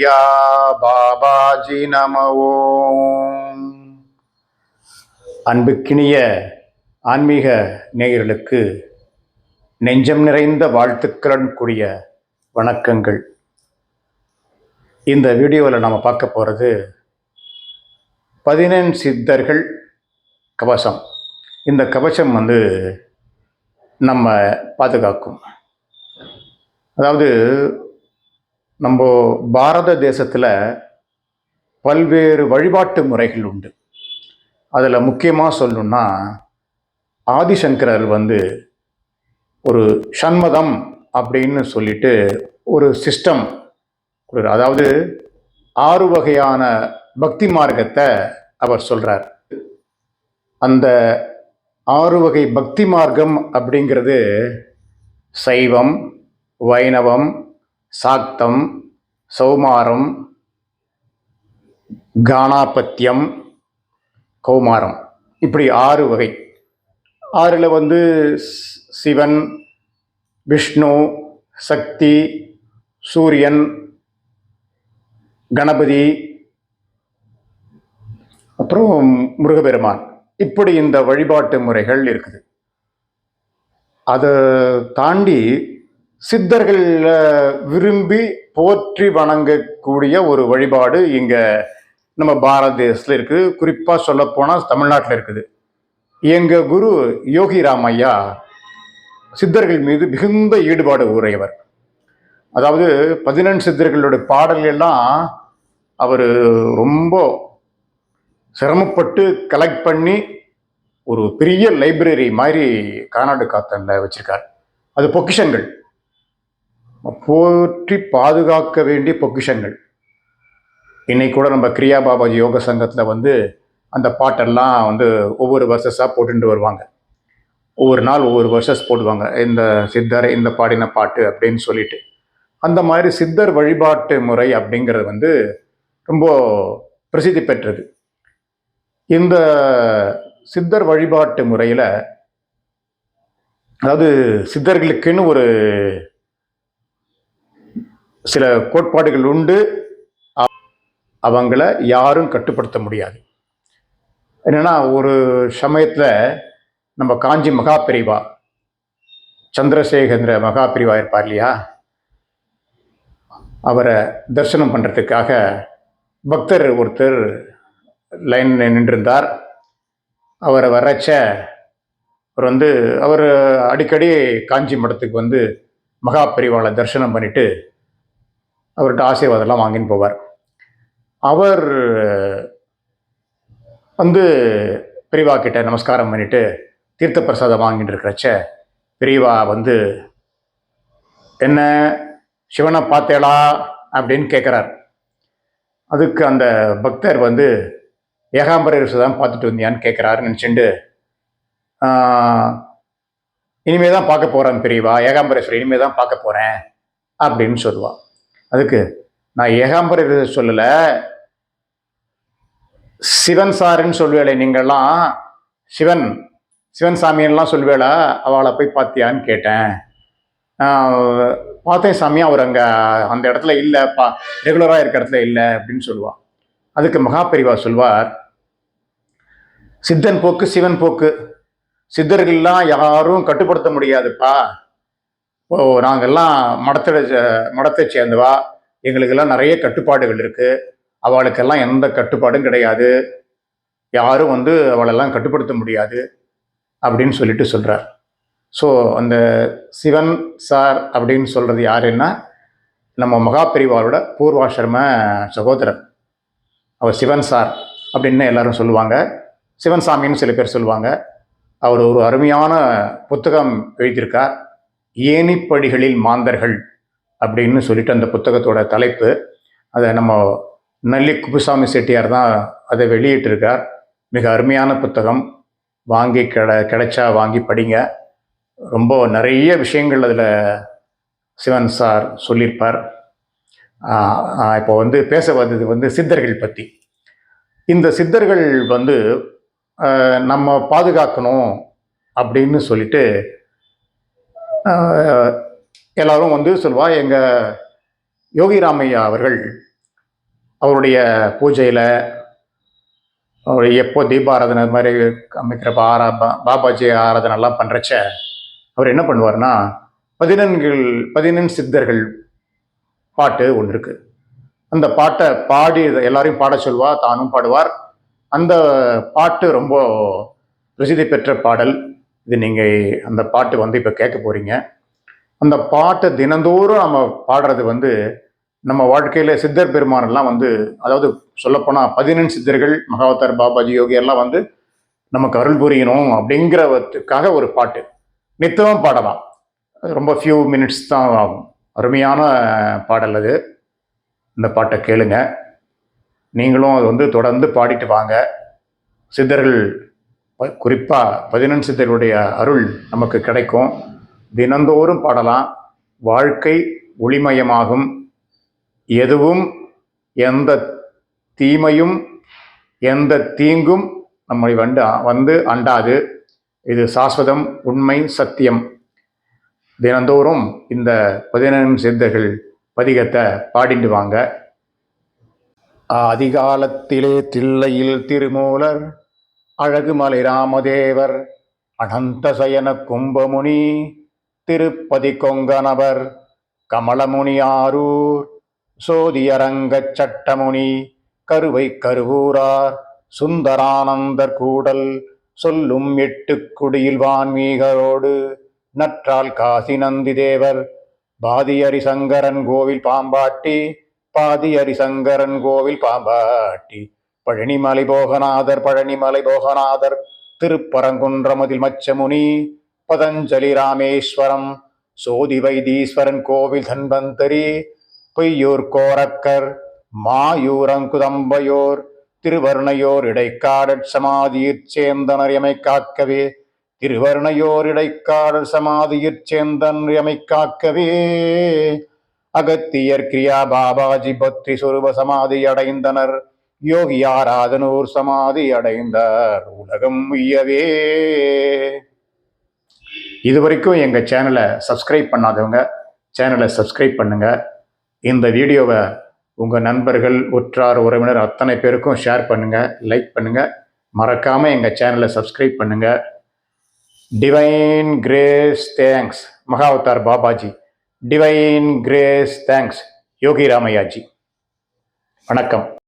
கிரியா பாபாஜி நமவோ அன்புக்கினிய ஆன்மீக நேயர்களுக்கு நெஞ்சம் நிறைந்த வாழ்த்துக்களுடன் கூடிய வணக்கங்கள். இந்த வீடியோவில் நாம் பார்க்க போகிறது பதினெண் சித்தர்கள் கவசம். இந்த கவசம் வந்து நம்ம பாதுகாக்கும். அதாவது நம்ம பாரத தேசத்தில் பல்வேறு வழிபாட்டு முறைகள் உண்டு. அதில் முக்கியமாக சொல்லணும்னா ஆதிசங்கரர் வந்து ஒரு சண்மதம் அப்படின்னு சொல்லிட்டு ஒரு சிஸ்டம் ஒரு அதாவது ஆறு வகையான பக்தி மார்க்கத்தை அவர் சொல்கிறார் அந்த ஆறு வகை பக்தி மார்க்கம் அப்படிங்கிறது சைவம் வைணவம் சாக்தம் சௌமாரம் கானாபத்தியம் கௌமாரம். இப்படி ஆறு வகை. ஆறில் வந்து சிவன் விஷ்ணு சக்தி சூரியன் கணபதி அப்புறம் முருகபெருமான். இப்படி இந்த வழிபாட்டு முறைகள் இருக்குது. அதை தாண்டி சித்தர்கள் விரும்பி போற்றி வணங்கக்கூடிய ஒரு வழிபாடு இங்கே நம்ம பாரத தேசத்தில் இருக்குது குறிப்பாக சொல்லப்போனால் தமிழ்நாட்டில் இருக்குது. எங்கள் குரு யோகி ராமையா சித்தர்கள் மீது மிகுந்த ஈடுபாடு உடையவர். அதாவது பதினெண் சித்தர்களோட பாடல் எல்லாம் அவர் ரொம்ப சிரமப்பட்டு கலெக்ட் பண்ணி ஒரு பெரிய லைப்ரரி மாதிரி காணாடு காத்தனில் வச்சிருக்கார். அது பொக்கிஷங்கள். போற்றி பாதுகாக்க வேண்டிய பொக்கிஷங்கள். இன்னைக்கு கூட நம்ம கிரியா பாபாஜி யோக சங்கத்தில் வந்து அந்த பாட்டெல்லாம் வந்து ஒவ்வொரு வருஷஸாக போட்டுட்டு வருவாங்க. ஒவ்வொரு நாள் ஒவ்வொரு வருஷஸ் போடுவாங்க. இந்த சித்தர் இந்த பாடின பாட்டு அப்படின்னு சொல்லிட்டு. அந்த மாதிரி சித்தர் வழிபாட்டு முறை அப்படிங்கிறது வந்து ரொம்ப பிரசித்தி பெற்றது. இந்த சித்தர் வழிபாட்டு முறையில் அதாவது சித்தர்களுக்குன்னு ஒரு சில கோட்பாடுகள் உண்டு. அவங்கள யாரும் கட்டுப்படுத்த முடியாது. என்னென்னா ஒரு சமயத்தில் நம்ம காஞ்சி மகா பிரிவா சந்திரசேகர மகா பிரிவா இருப்பார் இல்லையா? அவரை தரிசனம் பண்ணுறதுக்காக பக்தர் ஒருத்தர் லைன் நின்றிருந்தார். அவரை வர்றச்ச அவர் வந்து அவர் அடிக்கடி காஞ்சி மடத்துக்கு வந்து மகா பெரிவாளை தரிசனம் பண்ணிவிட்டு அவர்கிட்ட ஆசீர்வாதம்லாம் வாங்கின்னு போவார். அவர் வந்து பெரியவா கிட்ட நமஸ்காரம் பண்ணிட்டு தீர்த்த பிரசாதம் வாங்கிட்டு இருக்கிறச்ச பெரியவா வந்து என்ன சிவனை பார்த்தேளா? அப்படின்னு கேட்குறார் அதுக்கு அந்த பக்தர் வந்து ஏகாம்பரேஸ்வரர் தான் பார்த்துட்டு வந்தியான்னு கேட்குறாருன்னு நினச்சிண்டு இனிமே தான் பார்க்க போகிறேன் பெரியவா ஏகாம்பரேஸ்வரர் இனிமே தான் பார்க்க போகிறேன் அப்படின்னு சொல்லுவா. அதுக்கு நான் ஏகாம்பரேஸ்வரர் சொல்லலை. சிவன் சாருன்னு சொல்லுவேளே நீங்கள்லாம். சிவன் சிவன் சாமியெல்லாம் சொல்லுவேளா அவளை போய் பார்த்தியான்னு கேட்டேன். பார்த்தேன் சாமி அவர் அங்கே அந்த இடத்துல இல்லை பா ரெகுலராக இருக்க இடத்துல இல்லை அப்படின்னு சொல்லுவாள் அதுக்கு மகாபெரிவா சொல்வார் சித்தன் போக்கு சிவன் போக்கு. சித்தர்கள்லாம் யாரும் கட்டுப்படுத்த முடியாதுப்பா. ஓ நாங்கெல்லாம் மடத்தை மடத்தை சேர்ந்தவா எங்களுக்கெல்லாம் நிறைய கட்டுப்பாடுகள் இருக்குது அவளுக்கெல்லாம் எந்த கட்டுப்பாடும் கிடையாது. யாரும் வந்து அவளெல்லாம் கட்டுப்படுத்த முடியாது அப்படின்னு சொல்லிட்டு சொல்கிறார் ஸோ அந்த சிவன் சார் அப்படின்னு சொல்கிறது யாருன்னா நம்ம மகாபெரிவாரோட பூர்வாசிரம சகோதரர். அவர் சிவன் சார் அப்படின்னு எல்லாரும் சொல்லுவாங்க. சிவன் சாமின்னு சில பேர் சொல்லுவாங்க. அவர் ஒரு அருமையான புத்தகம் எழுதியிருக்கார். ஏணிப்படிகளில் மாந்தர்கள் அப்படின்னு சொல்லிட்டு அந்த புத்தகத்தோட தலைப்பு. அதை நம்ம நல்லி குப்புசாமி செட்டியார் தான் அதை வெளியிட்டிருக்கார். மிக அருமையான புத்தகம். வாங்கி கிட கிடைச்சா வாங்கி படிங்க. ரொம்ப நிறைய விஷயங்கள் அதில் சிவன் சார் சொல்லியிருப்பார். இப்போ வந்து பேச வந்தது வந்து சித்தர்கள் பற்றி இந்த சித்தர்கள் வந்து நம்ம பாதுகாக்கணும் அப்படின்னு சொல்லிட்டு எல்லாரும் வந்து சொல்வா எங்கள் யோகி ராமையா அவர்கள் அவருடைய பூஜையில் அவர் எப்போ தீபாராதனை அது மாதிரி அமைக்கிற ஆரா பா- பாபாஜி ஆராதனைலாம் பண்ணுறச்ச அவர் என்ன பண்ணுவார்னா பதினெண்கள் பதினெண் சித்தர்கள் பாட்டு ஒன்று இருக்குது அந்த பாட்டை பாடி எல்லாரையும் பாட சொல்வா தானும் பாடுவார். அந்த பாட்டு ரொம்ப பிரசித்தி பெற்ற பாடல். இது நீங்கள் அந்த பாட்டு வந்து இப்போ கேட்க போகிறீங்க அந்த பாட்டை தினந்தோறும் நம்ம பாடுறது வந்து நம்ம வாழ்க்கையில் சித்தர் பெருமானெல்லாம் வந்து அதாவது சொல்லப்போனால் பதினெண் சித்தர்கள் மகாவதார் பாபாஜி யோகி எல்லாம் வந்து நமக்கு அருள் புரியணும் அப்படிங்கிறதுக்காக ஒரு பாட்டு. நித்தமும் பாடலாம். ரொம்ப ஃபியூ மினிட்ஸ் தான் ஆகும். அருமையான பாடல் அது. இந்த பாட்டை கேளுங்க. நீங்களும் அது வந்து தொடர்ந்து பாடிட்டு வாங்க. சித்தர்கள் ப- குறிப்பா பதினெண் சித்தர்களுடைய அருள் நமக்கு கிடைக்கும். தினந்தோறும் பாடலாம். வாழ்க்கை ஒளிமயமாகும். எதுவும் எந்த தீமையும் எந்த தீங்கும் நம்மை வந்து வந்து அண்டாது. இது சாஸ்வதம் உண்மை சத்தியம். தினந்தோறும் இந்த பதினெண் சித்தர்கள் பதிகத்தை பாடிட்டு வாங்க. அதிகாலத்திலே தில்லையில் திருமூலர் அழகுமலை ராமதேவர் அனந்தசயன கும்பமுனி திருப்பதி கொங்கனவர் கமலமுனி ஆரூர் சோதியரங்கச் சட்டமுனி கருவை கருவூரார் சுந்தரானந்தர் கூடல் சொல்லும் எட்டு குடியில் வான்மீகரோடு நற்றால் காசி நந்தி தேவர் பாதியரி சங்கரன் கோவில் பாம்பாட்டி பாதியரி சங்கரன் கோவில் பாம்பாட்டி. பழனிமலை போகநாதர் பழனிமலை போகநாதர் திருப்பரங்குன்றமதில் மச்சமுனி பதஞ்சலி ராமேஸ்வரம் சோதி வைத்தீஸ்வரன் கோவில் தன்வந்தரி பொய்யூர் கோரக்கர் மாயூரங்குதம்பையோர் திருவருணையோர் இடைக்காடற் சமாதியிற் சேந்தனர் எமை காக்கவே. திருவருணையோர் இடைக்காடற் சமாதியிற் சேந்தன் எமை காக்கவே. அகத்தியர் கிரியா பாபாஜி பத்ரி சொருப சமாதி அடைந்தனர். யோகி ஆராதனூர் சமாதி அடைந்தார். உலகம் உய்யவே. இதுவரைக்கும் எங்கள் சேனலை சப்ஸ்கிரைப் பண்ணாதவங்க சேனலை சப்ஸ்கிரைப் பண்ணுங்கள் இந்த வீடியோவை உங்கள் நண்பர்கள் உற்றார் உறவினர் அத்தனை பேருக்கும் ஷேர் பண்ணுங்கள் லைக் பண்ணுங்கள் மறக்காமல் எங்கள் சேனலை சப்ஸ்கிரைப் பண்ணுங்கள் divine grace thanks Mahavatar Babaji. Divine grace thanks Yogi Ramaiyaji. வணக்கம்.